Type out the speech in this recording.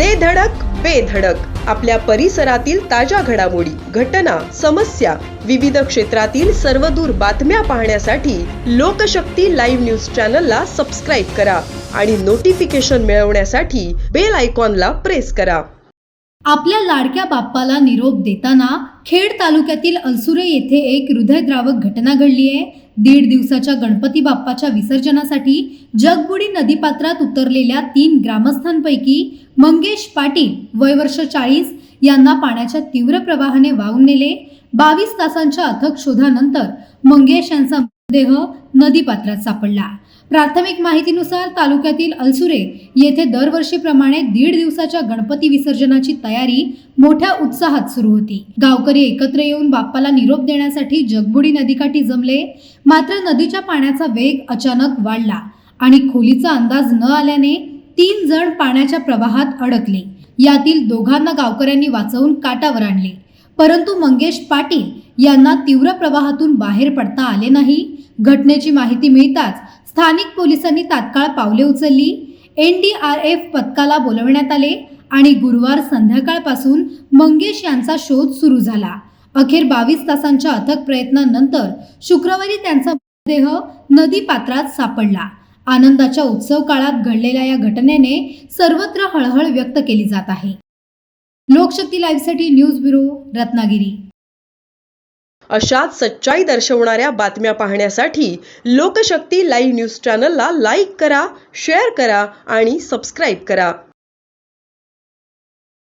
दे धडक बेधडक आपल्या परिसरातील ताज्या घडामोडी घटना समस्या विविध क्षेत्रातील सर्वदूर बातम्या पाहण्यासाठी लोकशक्ती लाईव्ह न्यूज चॅनलला सबस्क्राईब करा आणि नोटिफिकेशन मिळवण्यासाठी बेल आयकॉनला प्रेस करा. आपल्या लाडक्या बाप्पाला निरोप देताना खेड तालुक्यातील अलसुरे येथे एक हृदयद्रावक घटना घडली आहे. दीड दिवसाच्या गणपती बाप्पाच्या विसर्जनासाठी जगबुडी नदीपात्रात उतरलेल्या तीन ग्रामस्थांपैकी मंगेश पाटील वय वर्ष चाळीस यांना पाण्याच्या तीव्र प्रवाहाने वाहून नेले. बावीस तासांच्या अथक शोधानंतर मंगेश यांचा मृतदेह नदीपात्रात सापडला. प्राथमिक माहितीनुसार तालुक्यातील अलसुरे येथे दरवर्षीप्रमाणे दीड दिवसाच्या गणपती विसर्जनाची तयारी मोठ्या उत्साहात सुरू होती. गावकरी एकत्र येऊन बाप्पाला निरोप देण्यासाठी जगबुडी नदीकाठी जमले. मात्र नदीच्या पाण्याचा वेग अचानक वाढला आणि खोलीचा अंदाज न आल्याने तीन जण पाण्याच्या प्रवाहात अडकले. यातील दोघांना गावकऱ्यांनी वाचवून काटावर आणले. परंतु मंगेश पाटील यांना तीव्र प्रवाहातून बाहेर पडता आले नाही. घटनेची माहिती मिळताच स्थानिक पोलिसांनी तात्काळ पावले उचलली. एन डी आर एफ पथकाला बोलवण्यात आले आणि गुरुवार संध्याकाळपासून मंगेश यांचा शोध सुरू झाला. अखेर बावीस तासांच्या अथक प्रयत्नांनंतर शुक्रवारी त्यांचा मृतदेह नदी पात्रात सापडला. आनंदाच्या उत्सव काळात घडलेल्या या घटनेने सर्वत्र हळहळ व्यक्त केली जात आहे. लोकशक्ती लाईव्हसाठी न्यूज ब्युरो रत्नागिरी. अशाच सच्चाई दर्शवणाऱ्या बातम्या पाहण्यासाठी लोकशक्ती लाईव्ह न्यूज चॅनलला लाईक करा शेअर करा आणि सबस्क्राईब करा.